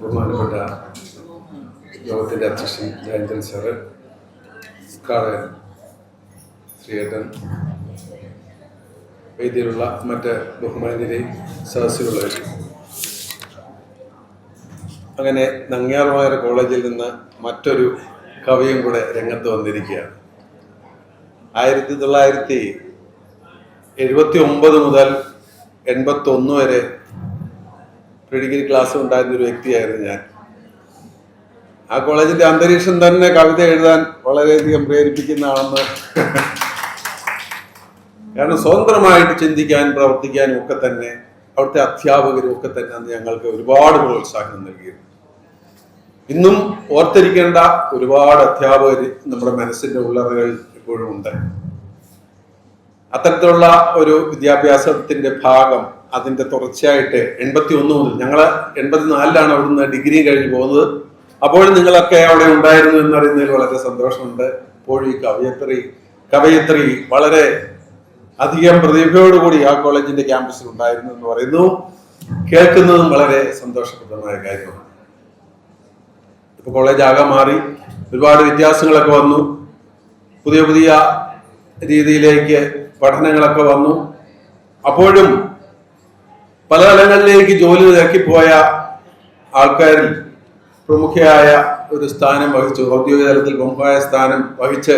ബഹുമാനപ്പെട്ട യോഗത്തിന്റെ അധ്യക്ഷൻ ജയന്തൻ സാറ് ഉദ്ഘാടകൻ ശ്രീയേട്ടൻ വേദിയിലുള്ള മറ്റ് ബഹുമാന്യരെ സദസ്സുകളും. അങ്ങനെ നങ്ങ്യാർവായർ കോളേജിൽ നിന്ന് മറ്റൊരു കവിയും കൂടെ രംഗത്ത് വന്നിരിക്കുകയാണ്. ആയിരത്തി തൊള്ളായിരത്തി എഴുപത്തി ഒമ്പത് മുതൽ എൺപത്തി ഒന്ന് വരെ പ്രീ ഡിഗ്രി ക്ലാസ് ഉണ്ടായിരുന്ന ഒരു വ്യക്തിയായിരുന്നു ഞാൻ. ആ കോളേജിന്റെ അന്തരീക്ഷം തന്നെ കവിത എഴുതാൻ വളരെയധികം പ്രേരിപ്പിക്കുന്നതാണെന്ന് കാരണം സ്വതന്ത്രമായിട്ട് ചിന്തിക്കാൻ പ്രവർത്തിക്കാനും ഒക്കെ തന്നെ അവിടുത്തെ അധ്യാപകരും ഒക്കെ തന്നെ അന്ന് ഞങ്ങൾക്ക് ഒരുപാട് പ്രോത്സാഹനം നൽകിയിരുന്നു. ഇന്നും ഓർത്തിരിക്കേണ്ട ഒരുപാട് അധ്യാപകർ നമ്മുടെ മനസ്സിന്റെ ഉള്ളറകൾ ഇപ്പോഴും ഉണ്ട്. അത്തരത്തിലുള്ള ഒരു വിദ്യാഭ്യാസത്തിന്റെ ഭാഗം അതിന്റെ തുടർച്ചയായിട്ട് എൺപത്തി ഒന്ന് മുതൽ ഞങ്ങൾ എൺപത്തിനാലിലാണ് അവിടുന്ന് ഡിഗ്രി കഴിഞ്ഞ് പോകുന്നത്. അപ്പോഴും നിങ്ങളൊക്കെ അവിടെ ഉണ്ടായിരുന്നു എന്നറിയുന്നതിൽ വളരെ സന്തോഷമുണ്ട്. ഇപ്പോഴും ഈ കവയത്രി കവയത്രി വളരെ അധികം പ്രതിഭയോടുകൂടി ആ കോളേജിന്റെ ക്യാമ്പസിൽ ഉണ്ടായിരുന്നു എന്ന് പറയുന്നു. കേൾക്കുന്നതും വളരെ സന്തോഷപ്രദമായ കാര്യമാണ്. ഇപ്പൊ കോളേജ് ആകെ മാറി. ഒരുപാട് വ്യത്യാസങ്ങളൊക്കെ വന്നു. പുതിയ പുതിയ രീതിയിലേക്ക് പഠനങ്ങളൊക്കെ വന്നു. അപ്പോഴും പല തലങ്ങളിലേക്ക് ജോലി തിരക്കിപ്പോയ ആൾക്കാരിൽ പ്രമുഖയായ ഒരു സ്ഥാനം വഹിച്ചു. ഔദ്യോഗിക തലത്തിൽ പ്രമുഖമായ സ്ഥാനം വഹിച്ച്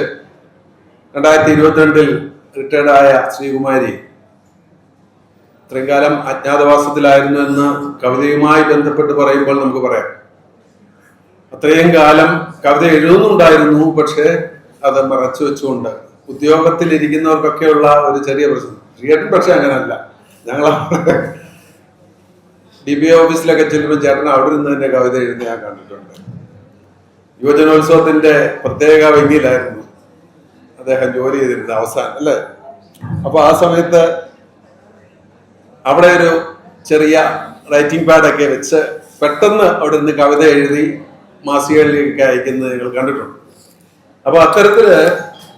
രണ്ടായിരത്തി ഇരുപത്തിരണ്ടിൽ റിട്ടയർഡായ ശ്രീകുമാരി ഇത്രയും കാലം അജ്ഞാതവാസത്തിലായിരുന്നു എന്ന് കവിതയുമായി ബന്ധപ്പെട്ട് പറയുമ്പോൾ നമുക്ക് പറയാം. അത്രയും കാലം കവിത എഴുതുന്നുണ്ടായിരുന്നു പക്ഷേ അത് മറച്ചു വെച്ചുകൊണ്ട് ഉദ്യോഗത്തിൽ ഇരിക്കുന്നവർക്കൊക്കെയുള്ള ഒരു ചെറിയ പ്രശ്നം. ശ്രീയേട്ടൻ പക്ഷെ അങ്ങനല്ല. ഞങ്ങൾ ഡി ബി ഓഫീസിലൊക്കെ ചെല്ലുമ്പോൾ ചേട്ടൻ അവിടെ നിന്ന് തന്നെ കവിത എഴുതി ഞാൻ കണ്ടിട്ടുണ്ട്. യുവജനോത്സവത്തിന്റെ പ്രത്യേക വെങ്കിയിലായിരുന്നു അദ്ദേഹം ജോലി ചെയ്തിരുന്നത് അവസാനം അല്ലേ? അപ്പൊ ആ സമയത്ത് അവിടെ ഒരു ചെറിയ റൈറ്റിംഗ് പാഡൊക്കെ വെച്ച് പെട്ടെന്ന് അവിടെ നിന്ന് കവിത എഴുതി മാസികകളിലേക്ക് അയക്കുന്നത് നിങ്ങൾ കണ്ടിട്ടുണ്ട്. അപ്പൊ അത്തരത്തിൽ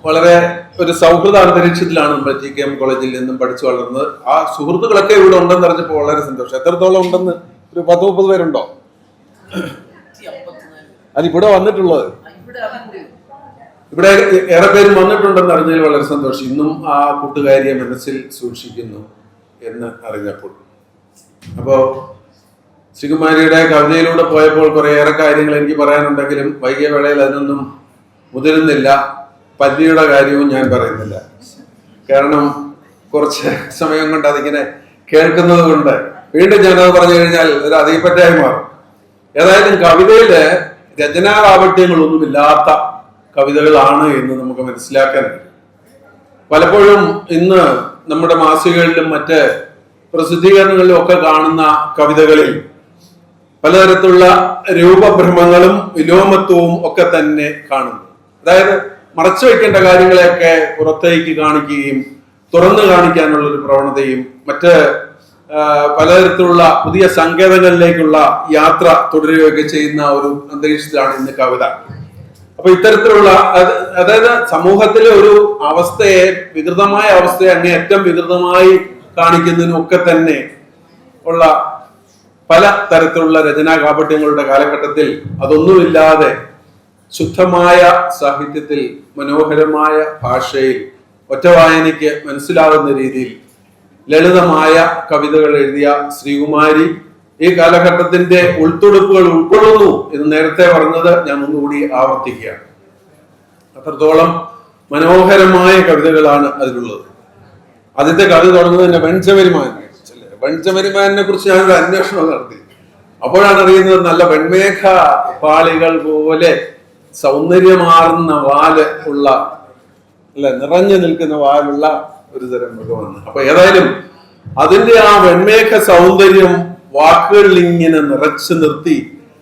വളരെ ഒരു സൗഹൃദ അന്തരീക്ഷത്തിലാണ് നമ്മൾ ജി കെ എം കോളേജിൽ നിന്നും പഠിച്ചു വളർന്നത്. ആ സുഹൃത്തുക്കളൊക്കെ ഇവിടെ ഉണ്ടെന്ന് അറിഞ്ഞപ്പോൾ വളരെ സന്തോഷം. എത്രത്തോളം ഉണ്ടെന്ന് ഒരു പത്ത് മുപ്പത് പേരുണ്ടോ അത് ഇവിടെ വന്നിട്ടുള്ളത്. ഇവിടെ ഏറെ പേരും വന്നിട്ടുണ്ടെന്ന് അറിഞ്ഞതിൽ വളരെ സന്തോഷം. ഇന്നും ആ കൂട്ടുകാരിയെ മനസ്സിൽ സൂക്ഷിക്കുന്നു എന്ന് അറിഞ്ഞപ്പോൾ. അപ്പോ ശ്രീകുമാരിയുടെ കവിതയിലൂടെ പോയപ്പോൾ കുറേയേറെ കാര്യങ്ങൾ എനിക്ക് പറയാനുണ്ടെങ്കിലും വൈകിയ വേളയിൽ അതിനൊന്നും മുതിരുന്നില്ല. പല്ലിയുടെ കാര്യവും ഞാൻ പറയുന്നില്ല. കാരണം കുറച്ച് സമയം കൊണ്ട് അതിങ്ങനെ കേൾക്കുന്നത് കൊണ്ട് വീണ്ടും ഞാനത് പറഞ്ഞു കഴിഞ്ഞാൽ ഒരു അധികപ്പറ്റായി മാറും. ഏതായാലും കവിതയിൽ രചനാകാപട്യങ്ങളൊന്നുമില്ലാത്ത കവിതകളാണ് എന്ന് നമുക്ക് മനസ്സിലാക്കാൻ പലപ്പോഴും ഇന്ന് നമ്മുടെ മാസികകളിലും മറ്റ് പ്രസിദ്ധീകരണങ്ങളിലും ഒക്കെ കാണുന്ന കവിതകളിൽ പലതരത്തിലുള്ള രൂപഭ്രമങ്ങളും വിലോമത്വവും ഒക്കെ തന്നെ കാണുന്നു. അതായത് മറച്ചു വെക്കേണ്ട കാര്യങ്ങളെയൊക്കെ പുറത്തേക്ക് കാണിക്കുകയും തുറന്നു കാണിക്കാനുള്ള ഒരു പ്രവണതയും മറ്റ് പലതരത്തിലുള്ള പുതിയ സങ്കേതങ്ങളിലേക്കുള്ള യാത്ര തുടരുകയൊക്കെ ചെയ്യുന്ന ഒരു അന്തരീക്ഷത്തിലാണ് ഇന്ന് കവിത. അപ്പൊ ഇത്തരത്തിലുള്ള അത് അതായത് സമൂഹത്തിലെ ഒരു അവസ്ഥയെ വികൃതമായ അവസ്ഥയെ അങ്ങേയറ്റം വികൃതമായി കാണിക്കുന്നതിനും ഒക്കെ തന്നെ ഉള്ള പല തരത്തിലുള്ള രചനാ കാപട്യങ്ങളുടെ കാലഘട്ടത്തിൽ അതൊന്നുമില്ലാതെ ശുദ്ധമായ സാഹിത്യത്തിൽ മനോഹരമായ ഭാഷയിൽ ഒറ്റ വായനയ്ക്ക് മനസ്സിലാവുന്ന രീതിയിൽ ലളിതമായ കവിതകൾ എഴുതിയ ശ്രീകുമാരി ഈ കാലഘട്ടത്തിന്റെ ഉൾത്തൊടുപ്പുകൾ ഉൾക്കൊള്ളുന്നു എന്ന് നേരത്തെ പറഞ്ഞത് ഞാൻ ഒന്നുകൂടി ആവർത്തിക്കുകയാണ്. അത്രത്തോളം മനോഹരമായ കവിതകളാണ് അതിലുള്ളത്. ആദ്യത്തെ കവിത തുടങ്ങുന്നത് തന്നെ വെൺചമരിമാൻ വെൺചമരിമാനെ കുറിച്ച് ഞാനൊരു അന്വേഷണം നടത്തി. അപ്പോഴാണ് അറിയുന്നത് നല്ല വെൺമേഘ പാളികൾ പോലെ സൗന്ദര്യമാർന്ന വാൽ ഉള്ള അല്ലെ നിറഞ്ഞു നിൽക്കുന്ന വാലുള്ള ഒരു തരം മൃഗമാണ്. അപ്പൊ ഏതായാലും അതിന്റെ ആ വെൺമേഘ സൗന്ദര്യം വാക്കുകളിൽ ഇങ്ങനെ നിറച്ചു നിർത്തി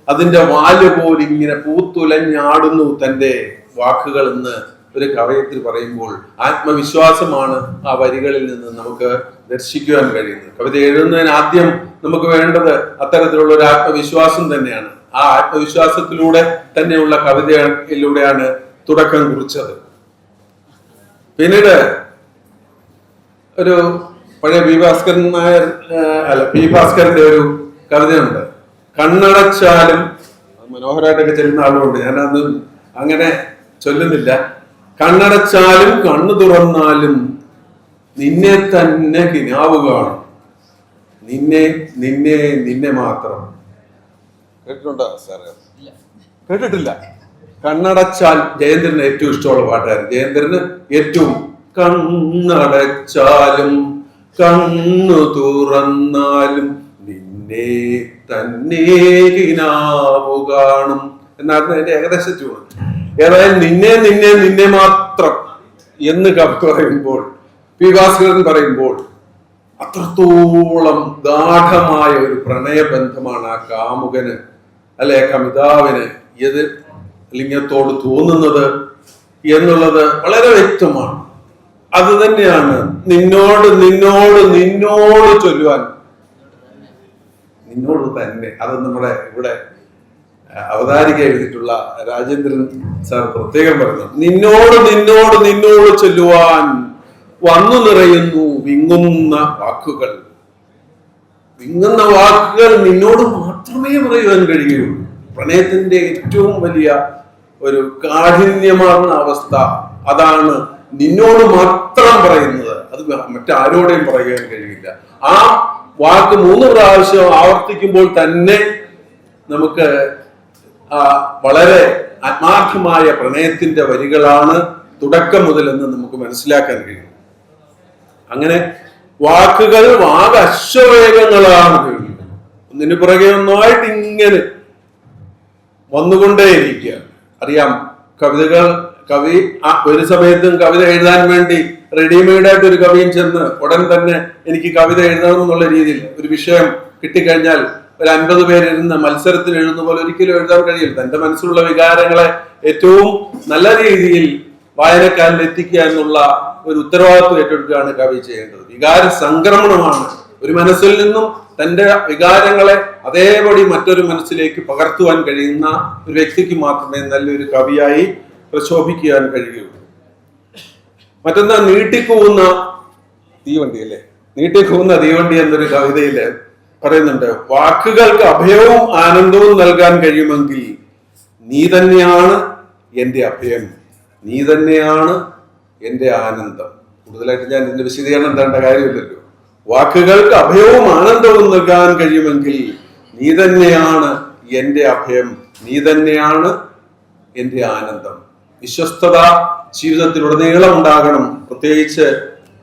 അതിന്റെ വാൽ പോലെ ഇങ്ങനെ പൂത്തുലഞ്ഞാടുന്നു തന്റെ വാക്കുകൾ എന്ന് ഒരു കവയത്തിൽ പറയുമ്പോൾ ആത്മവിശ്വാസമാണ് ആ വരികളിൽ നിന്ന് നമുക്ക് ദർശിക്കുവാൻ കഴിയുന്നത്. കവിത എഴുതുന്നതിന് ആദ്യം നമുക്ക് വേണ്ടത് അത്തരത്തിലുള്ള ഒരു ആത്മവിശ്വാസം തന്നെയാണ്. ആ ആത്മവിശ്വാസത്തിലൂടെ തന്നെയുള്ള കവിതയിലൂടെയാണ് തുടക്കം കുറിച്ചത്. പിന്നീട് ഒരു പഴയ പി ഭാസ്കരൻ നായർ അല്ല പി ഭാസ്കരന്റെ ഒരു കവിതയുണ്ട്. കണ്ണടച്ചാലും മനോഹരമായിട്ടൊക്കെ ചെല്ലുന്ന ആളുകൊണ്ട് ഞാനത് അങ്ങനെ ചൊല്ലുന്നില്ല. കണ്ണടച്ചാലും കണ്ണു തുറന്നാലും നിന്നെ തന്നെ കിനാവ് നിന്നെ നിന്നെ നിന്നെ മാത്രം. കേട്ടിട്ടുണ്ടോ സാറ്? കേട്ടിട്ടില്ല. കണ്ണടച്ചാൽ ജയേന്ദ്രന് ഏറ്റവും ഇഷ്ടമുള്ള പാട്ടായിരുന്നു. ജയേന്ദ്രന് ഏറ്റവും കണ്ണടച്ചാലും കണ്ണു തുറന്നാലും നിന്നെ തന്നെ കാണും. എന്നായിരുന്നു അതിന്റെ ഏകദേശ ട്യൂൺ ഏതായാലും നിന്നെ നിന്നെ നിന്നെ മാത്രം എന്ന് കവി പറയുമ്പോൾ പി ഭാസ്കരൻ പറയുമ്പോൾ അത്രത്തോളം ഗാഠമായ ഒരു പ്രണയബന്ധമാണ് ആ കാമുകന് അല്ലെ കമിതാവിന് ഏത് ലിംഗത്തോട് തോന്നുന്നത് എന്നുള്ളത് വളരെ വ്യക്തമാണ്. അത് തന്നെയാണ് നിന്നോട് നിന്നോട് നിന്നോട് ചൊല്ലുവാൻ. നിന്നോട് തന്നെ. അത് നമ്മുടെ ഇവിടെ അവതാരിക എഴുതിയിട്ടുള്ള രാജേന്ദ്രൻ സാർ പ്രത്യേകം പറഞ്ഞു. നിന്നോട് നിന്നോട് നിന്നോട് ചൊല്ലുവാൻ വന്നു നിറയുന്നു വിങ്ങുന്ന വാക്കുകൾ. വിങ്ങുന്ന വാക്കുകൾ നിന്നോട് മാത്രമേ പറയുവാൻ കഴിയുള്ളൂ പ്രണയത്തിന്റെ ഏറ്റവും വലിയ ഒരു കാഠിന്യമാർന്ന അവസ്ഥ അതാണ് നിന്നോട് മാത്രം പറയുന്നത്. അത് മറ്റാരോടെയും പറയാൻ കഴിയില്ല. ആ വാക്ക് മൂന്ന് പ്രാവശ്യം ആവർത്തിക്കുമ്പോൾ തന്നെ നമുക്ക് വളരെ ആത്മാർത്ഥമായ പ്രണയത്തിന്റെ വരികളാണ് തുടക്കം മുതൽ എന്ന് നമുക്ക് മനസ്സിലാക്കാൻ കഴിയും. അങ്ങനെ വാക്കുകൾ വാക് കഴിയുന്നത് ഒന്നിനു പുറകെ ഒന്നായിട്ട് ഇങ്ങനെ വന്നുകൊണ്ടേയിരിക്കുക. അറിയാം കവിതകൾ കവി ഒരു സമയത്തും കവിത എഴുതാൻ വേണ്ടി റെഡിമെയ്ഡായിട്ട് ഒരു കവിയും ചെന്ന് ഉടൻ തന്നെ എനിക്ക് കവിത എഴുതണം എന്നുള്ള രീതിയിൽ ഒരു വിഷയം കിട്ടിക്കഴിഞ്ഞാൽ ഒരു അൻപത് പേരിരുന്ന് മത്സരത്തിൽ എഴുതുന്ന പോലെ ഒരിക്കലും എഴുതാൻ കഴിയില്ല. തന്റെ മനസ്സിലുള്ള വികാരങ്ങളെ ഏറ്റവും നല്ല രീതിയിൽ വായനക്കാരിൽ എത്തിക്കുക എന്നുള്ള ഒരു ഉത്തരവാദിത്വം ഏറ്റെടുക്കുകയാണ് കവി ചെയ്യേണ്ടത്. വികാര സംക്രമണമാണ്. ഒരു മനസ്സിൽ നിന്നും തന്റെ വികാരങ്ങളെ അതേപടി മറ്റൊരു മനസ്സിലേക്ക് പകർത്തുവാൻ കഴിയുന്ന ഒരു വ്യക്തിക്ക് മാത്രമേ നല്ലൊരു കവിയായി പ്രശോഭിക്കുവാൻ കഴിയുള്ളൂ. മറ്റൊന്ന് നീട്ടിക്കൂവുന്ന തീവണ്ടി അല്ലേ? നീട്ടിക്കൂവുന്ന തീവണ്ടി എന്നൊരു കവിതയിൽ പറയുന്നുണ്ട് വാക്കുകൾക്ക് അഭയവും ആനന്ദവും നൽകാൻ കഴിയുമെങ്കിൽ നീ തന്നെയാണ് എന്റെ അഭയം. നീ തന്നെയാണ് എന്റെ ആനന്ദം. കൂടുതലായിട്ട് ഞാൻ ഇതിന്റെ വിശദീകരണം തേണ്ട കാര്യമില്ലല്ലോ. വാക്കുകൾക്ക് അഭയവും ആനന്ദവും നൽകാൻ കഴിയുമെങ്കിൽ നീ തന്നെയാണ് എന്റെ അഭയം നീ തന്നെയാണ് എന്റെ ആനന്ദം. വിശ്വസ്തത ജീവിതത്തിലുടനീളം ഉണ്ടാകണം പ്രത്യേകിച്ച്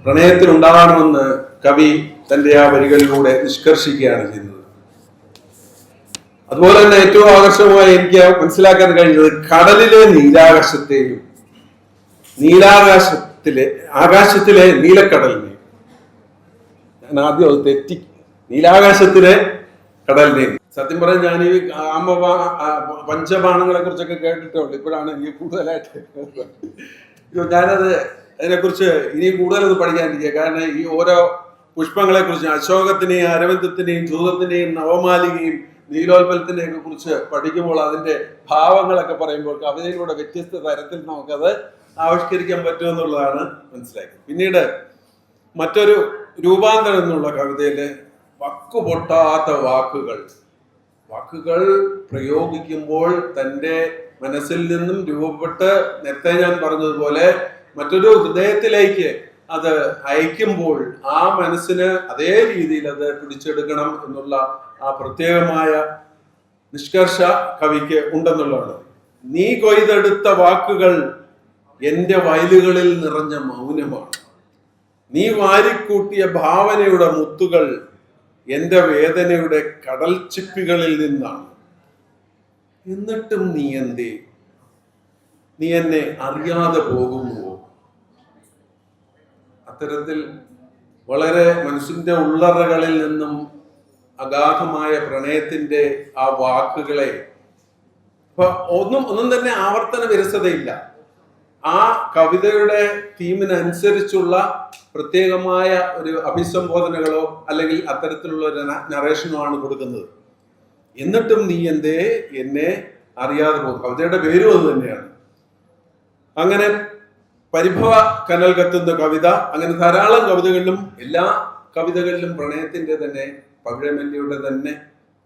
പ്രണയത്തിൽ ഉണ്ടാകണമെന്ന് കവി തന്റെ ആ വരികളിലൂടെ നിഷ്കർഷിക്കുകയാണ് ചെയ്യുന്നത്. അതുപോലെ തന്നെ ഏറ്റവും ആകർഷകമായി എനിക്ക് മനസ്സിലാക്കാൻ കഴിഞ്ഞത് കടലിലെ നീലാകാശത്തെയും നീലാകാശത്തിലെ ആകാശത്തിലെ നീലക്കടലിനെ. ഞാൻ ആദ്യം അത് തെറ്റി. നീലാകാശത്തിലെ കടലിനെ. സത്യം പറഞ്ഞാൽ ഞാൻ ഈ ആമ പഞ്ചബാണങ്ങളെ കുറിച്ചൊക്കെ കേട്ടിട്ടുണ്ട് ഇപ്പോഴാണ് എനിക്ക് കൂടുതലായിട്ട് ഞാനത് അതിനെക്കുറിച്ച് ഇനി കൂടുതലത് പഠിക്കാനിരിക്കുക കാരണം ഈ ഓരോ പുഷ്പങ്ങളെ കുറിച്ച് അശോകത്തിനെയും അരവിന്ദത്തിനെയും ധൂതത്തിനെയും നവമാലികയും നീലോത്പലത്തിനെയും ഒക്കെ കുറിച്ച് പഠിക്കുമ്പോൾ അതിന്റെ ഭാവങ്ങളൊക്കെ പറയുമ്പോൾ കവിതയിലൂടെ വ്യത്യസ്ത തരത്തിൽ നമുക്കത് ആവിഷ്കരിക്കാൻ പറ്റുമെന്നുള്ളതാണ് മനസ്സിലാക്കി പിന്നീട് മറ്റൊരു രൂപാന്തരം എന്നുള്ള കവിതയിൽ വക്കുപൊട്ടാത്ത വാക്കുകൾ. വാക്കുകൾ പ്രയോഗിക്കുമ്പോൾ തന്റെ മനസ്സിൽ നിന്നും രൂപപ്പെട്ട് നേരത്തെ ഞാൻ പറഞ്ഞതുപോലെ മറ്റൊരു ഹൃദയത്തിലേക്ക് അത് അയക്കുമ്പോൾ ആ മനസ്സിന് അതേ രീതിയിൽ അത് പിടിച്ചെടുക്കണം എന്നുള്ള ആ പ്രത്യേകമായ നിഷ്കർഷ കവിക്ക് ഉണ്ടെന്നുള്ളതാണ്. നീ കൊയ്തെടുത്ത വാക്കുകൾ എന്റെ വയലുകളിൽ നിറഞ്ഞ മൗനമാണ്. നീ വാരിക്കൂട്ടിയ ഭാവനയുടെ മുത്തുകൾ എന്റെ വേദനയുടെ കടൽ ചിപ്പികളിൽ നിന്നാണ്. എന്നിട്ടും നീ എന്തേ? നീ എന്നെ അറിയാതെ പോകുന്നുവോ? അത്തരത്തിൽ വളരെ മനുഷ്യന്റെ ഉള്ളറകളിൽ നിന്നും അഗാധമായ പ്രണയത്തിന്റെ ആ വാക്കുകളെ ഒന്നും ഒന്നും തന്നെ ആവർത്തന വിരസതയില്ല. ആ കവിതയുടെ തീമിനനുസരിച്ചുള്ള പ്രത്യേകമായ ഒരു അഭിസംബോധനകളോ അല്ലെങ്കിൽ അത്തരത്തിലുള്ള ഒരു നറേഷനോ ആണ് കൊടുക്കുന്നത്. എന്നിട്ടും നീ എന്തേ? എന്നെ അറിയാതെ പോകും കവിതയുടെ പേരും അത് തന്നെയാണ്. അങ്ങനെ പരിഭവ കനൽ കത്തുന്ന കവിത അങ്ങനെ ധാരാളം കവിതകളിലും എല്ലാ കവിതകളിലും പ്രണയത്തിന്റെ തന്നെ പവിഴമല്ലിയുടെ തന്നെ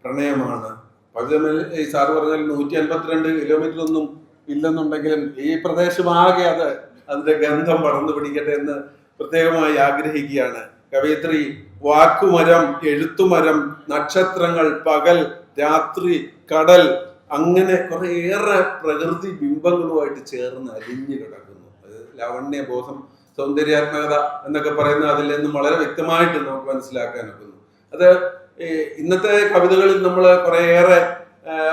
പ്രണയമാണ്. പവിഴമല്ലി സാറ് പറഞ്ഞാൽ നൂറ്റി അൻപത്തിരണ്ട് കിലോമീറ്റർ ഒന്നും ഇല്ലെന്നുണ്ടെങ്കിലും ഈ പ്രദേശമാകെ അത് അതിന്റെ ഗന്ധം പടർന്നു പിടിക്കട്ടെ എന്ന് പ്രത്യേകമായി ആഗ്രഹിക്കുകയാണ്. കവയിത്രി വാക്കുമരം എഴുത്തുമരം നക്ഷത്രങ്ങൾ പകൽ രാത്രി കടൽ അങ്ങനെ കുറേയേറെ പ്രകൃതി ബിംബങ്ങളുമായിട്ട് ചേർന്ന് അലിഞ്ഞു കിടക്കുന്നു. അത് ലാവണ്യ ബോധം സൗന്ദര്യാത്മകത എന്നൊക്കെ പറയുന്ന അതിൽ നിന്നും വളരെ വ്യക്തമായിട്ട് നമുക്ക് മനസ്സിലാക്കാൻ ഒക്കുന്നു അത് ഇന്നത്തെ കവിതകളിൽ നമ്മൾ കുറേയേറെ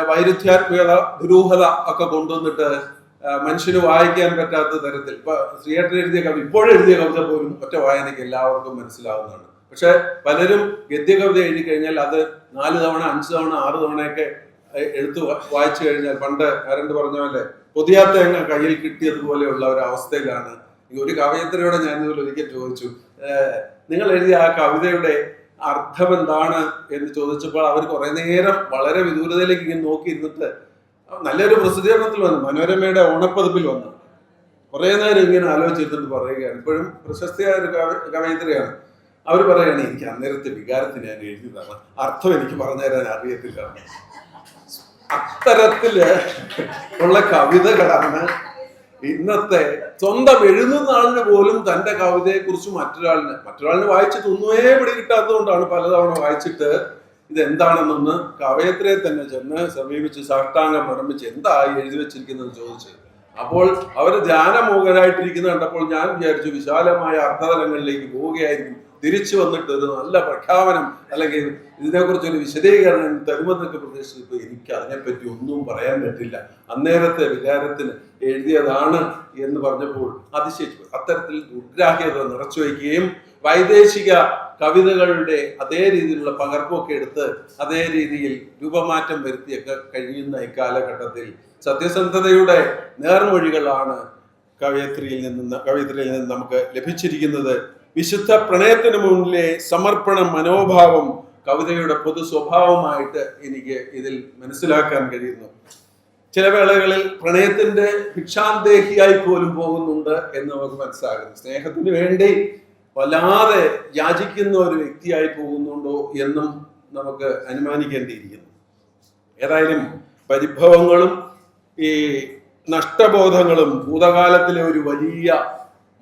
വൈരുദ്ധ്യാത്മകത ദുരൂഹത ഒക്കെ കൊണ്ടുവന്നിട്ട് മനുഷ്യന് വായിക്കാൻ പറ്റാത്ത തരത്തിൽ. ഇപ്പൊ ശ്രീയേട്ടൻ എഴുതിയ കവിത ഇപ്പോഴെഴുതിയ കവിത പോലും ഒറ്റ വായനയ്ക്ക് എല്ലാവർക്കും മനസ്സിലാവുന്നതാണ്. പക്ഷെ പലരും ഗദ്യ കവിത എഴുതി കഴിഞ്ഞാൽ അത് നാല് തവണ അഞ്ച് തവണ ആറ് തവണയൊക്കെ എഴുത്തു വായിച്ചു കഴിഞ്ഞാൽ പണ്ട് ആരണ്ട് പറഞ്ഞ പോലെ പൊതിയാത്ത തേങ്ങ കയ്യിൽ കിട്ടിയതുപോലെയുള്ള ഒരു അവസ്ഥയിലാണ്. ഒരു കവയത്രയോടെ ഞാൻ ഇതുപോലെ ഒരിക്കൽ ചോദിച്ചു നിങ്ങൾ എഴുതിയ ആ കവിതയുടെ അർത്ഥം എന്താണ് എന്ന് ചോദിച്ചപ്പോൾ അവർ കുറെ നേരം വളരെ വിദൂരതയിലേക്ക് ഇങ്ങനെ നോക്കി ഇരുന്നിട്ട് നല്ലൊരു പ്രസിദ്ധീകരണത്തിൽ വന്നു. മനോരമയുടെ ഓണപ്പതിപ്പിൽ വന്നു. കുറേ നേരം ഇങ്ങനെ ആലോചിച്ചിരുന്നിട്ട് പറയുകയാണ്. ഇപ്പോഴും പ്രശസ്തിയായ ഒരു കവി- കവയിത്രിയാണ്. അവർ പറയുകയാണ് എനിക്ക് അന്നേരത്തെ വികാരത്തിന് ഞാൻ എഴുതിയതാണ്. അർത്ഥം എനിക്ക് പറഞ്ഞു തരാൻ അറിയത്തില്ല. അത്തരത്തിൽ ഉള്ള കവിതകളാണ് ഇന്നത്തെ സ്വന്തം എഴുതുന്ന ആളിന് പോലും തന്റെ കവിതയെ കുറിച്ച് മറ്റൊരാളിന് മറ്റൊരാളിന് വായിച്ചിട്ട് ഒന്നുമേ പിടി കിട്ടാത്തതുകൊണ്ടാണ് പലതവണ വായിച്ചിട്ട് ഇത് എന്താണെന്നൊന്ന് കവയത്രിയെ തന്നെ ചെന്ന് സമീപിച്ച് സാഷ്ടാംഗം പ്രണമിച്ച് എന്താ എഴുതി വെച്ചിരിക്കുന്നത് ചോദിച്ചു അപ്പോൾ അവർ ധ്യാനമോഹരായിട്ടിരിക്കുന്നത് കണ്ടപ്പോൾ ഞാൻ വിചാരിച്ചു വിശാലമായ അർത്ഥതലങ്ങളിലേക്ക് പോവുകയായിരിക്കും തിരിച്ചു വന്നിട്ട് ഒരു നല്ല പ്രഖ്യാപനം അല്ലെങ്കിൽ ഇതിനെക്കുറിച്ച് ഒരു വിശദീകരണം തരുമെന്നൊക്കെ പ്രതീക്ഷിച്ചപ്പോൾ എനിക്ക് അതിനെപ്പറ്റി ഒന്നും പറയാൻ പറ്റില്ല അന്നേരത്തെ വികാരത്തിന് എഴുതിയതാണ് എന്ന് പറഞ്ഞപ്പോൾ അതിശയിച്ചു. അത്തരത്തിൽ ദുർഗ്രാഹ്യത നിറച്ചു വയ്ക്കുകയും വൈദേശിക കവിതകളുടെ അതേ രീതിയിലുള്ള പകർപ്പൊക്കെ എടുത്ത് അതേ രീതിയിൽ രൂപമാറ്റം വരുത്തിയൊക്കെ കഴിയുന്ന ഇക്കാലഘട്ടത്തിൽ സത്യസന്ധതയുടെ നേർവഴികളാണ് കവയത്രിയിൽ നിന്ന് കവയത്രിയിൽ നിന്ന് നമുക്ക് ലഭിച്ചിരിക്കുന്നത്. വിശുദ്ധ പ്രണയത്തിന് മുന്നിലെ സമർപ്പണ മനോഭാവം കവിതയുടെ പൊതു സ്വഭാവമായിട്ട് എനിക്ക് ഇതിൽ മനസ്സിലാക്കാൻ കഴിയുന്നു. ചില വേളകളിൽ പ്രണയത്തിന്റെ ഭിക്ഷാന്തേഹിയായി പോലും പോകുന്നുണ്ട് എന്ന് നമുക്ക് മനസ്സിലാകുന്നു. സ്നേഹത്തിന് വേണ്ടി വല്ലാതെ യാചിക്കുന്ന ഒരു വ്യക്തിയായി പോകുന്നുണ്ടോ എന്നും നമുക്ക് അനുമാനിക്കേണ്ടിയിരിക്കുന്നു. ഏതായാലും പരിഭവങ്ങളും ഈ നഷ്ടബോധങ്ങളും ഭൂതകാലത്തിലെ ഒരു വലിയ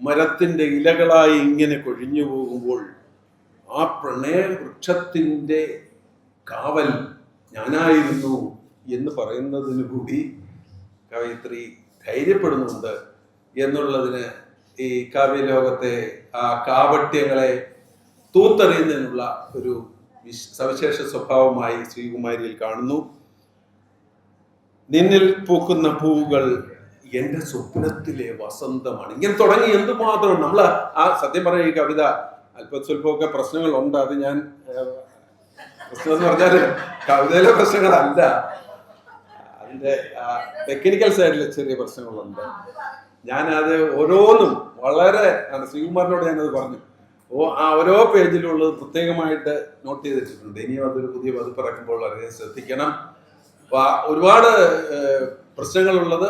മരത്തിന്റെ ഇലകളായി ഇങ്ങനെ കൊഴിഞ്ഞു പോകുമ്പോൾ ആ പ്രണയ വൃക്ഷത്തിന്റെ കാവൽ ഞാനായിരുന്നു എന്ന് പറയുന്നതിന് കൂടി കവയിത്രി ധൈര്യപ്പെടുന്നുണ്ട് എന്നുള്ളതിന് ഈ കാവ്യലോകത്തെ ആ കാപട്യങ്ങളെ തൂത്തെറിയുന്നതിനുള്ള ഒരു സവിശേഷ സ്വഭാവമായി ശ്രീകുമാരിയിൽ കാണുന്നു. നിന്നിൽ പൂക്കുന്ന പൂവുകൾ എന്റെ സ്വപ്നത്തിലെ വസന്തമാണ്. ഇങ്ങനെ തുടങ്ങി എന്തുമാത്രം നമ്മൾ ആ സത്യം പറഞ്ഞ ഈ കവിത അല്പം സ്വല്പമൊക്കെ പ്രശ്നങ്ങളുണ്ട്. അത് ഞാൻ പ്രശ്നം എന്ന് പറഞ്ഞാൽ കവിതയിലെ പ്രശ്നങ്ങളല്ല. അതിന്റെ ടെക്നിക്കൽ സൈഡിൽ ചെറിയ പ്രശ്നങ്ങളുണ്ട്. ഞാൻ അത് ഓരോന്നും വളരെ ശ്രീകുമാറിനോട് ഞാനത് പറഞ്ഞു. ഓ ആ ഓരോ പേജിലുള്ളത് പ്രത്യേകമായിട്ട് നോട്ട് ചെയ്തിട്ടുണ്ട്. ഇനിയും അതൊരു പുതിയ പതിപ്പ് ഇറക്കുമ്പോൾ വളരെ ശ്രദ്ധിക്കണം. ഒരുപാട് പ്രശ്നങ്ങളുള്ളത്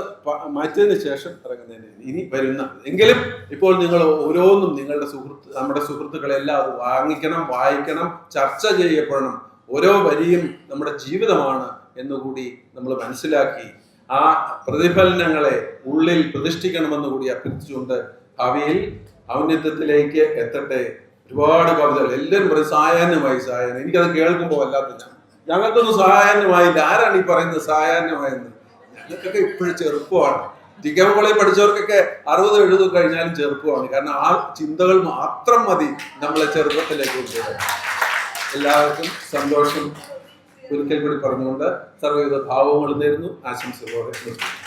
മാറ്റിയതിന് ശേഷം ഇറങ്ങുന്നതിന് ഇനി വരുന്ന എങ്കിലും ഇപ്പോൾ നിങ്ങൾ ഓരോന്നും നിങ്ങളുടെ സുഹൃത്ത് നമ്മുടെ സുഹൃത്തുക്കളെല്ലാം അത് വാങ്ങിക്കണം വായിക്കണം ചർച്ച ചെയ്യപ്പെടണം. ഓരോ വരിയും നമ്മുടെ ജീവിതമാണ് എന്നുകൂടി നമ്മൾ മനസ്സിലാക്കി ആ പ്രതിഫലനങ്ങളെ ഉള്ളിൽ പ്രതിഷ്ഠിക്കണമെന്ന് കൂടി അഭ്യർത്ഥിച്ചുകൊണ്ട് ഭാവിയിൽ ഔന്നത്യത്തിലേക്ക് എത്തട്ടെ. ഒരുപാട് കവിതകൾ. എല്ലാവരും പറയും സായാഹ്നമായി സായാഹ്നം. എനിക്കത് കേൾക്കുമ്പോൾ വല്ലാത്ത ഞങ്ങൾക്കൊന്നും സായാഹ്നമായില്ല ആരാണ് ഈ പറയുന്നത് സായാഹ്നമായെന്ന് ഞങ്ങൾക്കൊക്കെ ഇപ്പോഴും ചെറുപ്പമാണ്. ഡിഗ്രി കോളേജ് പഠിച്ചവർക്കൊക്കെ അറുപത് എഴുപത് കഴിഞ്ഞാലും ചെറുപ്പമാണ്. കാരണം ആ ചിന്തകൾ മാത്രം മതി നമ്മളെ ചെറുപ്പത്തിലേക്ക് കൊണ്ടുവരാൻ. എല്ലാവർക്കും സന്തോഷം. ഒരിക്കൽ കൂടി പറഞ്ഞുകൊണ്ട് സർവവിധ ഭാവങ്ങളും നേരുന്നു. ആശംസകളോടെ നിർത്തുന്നു.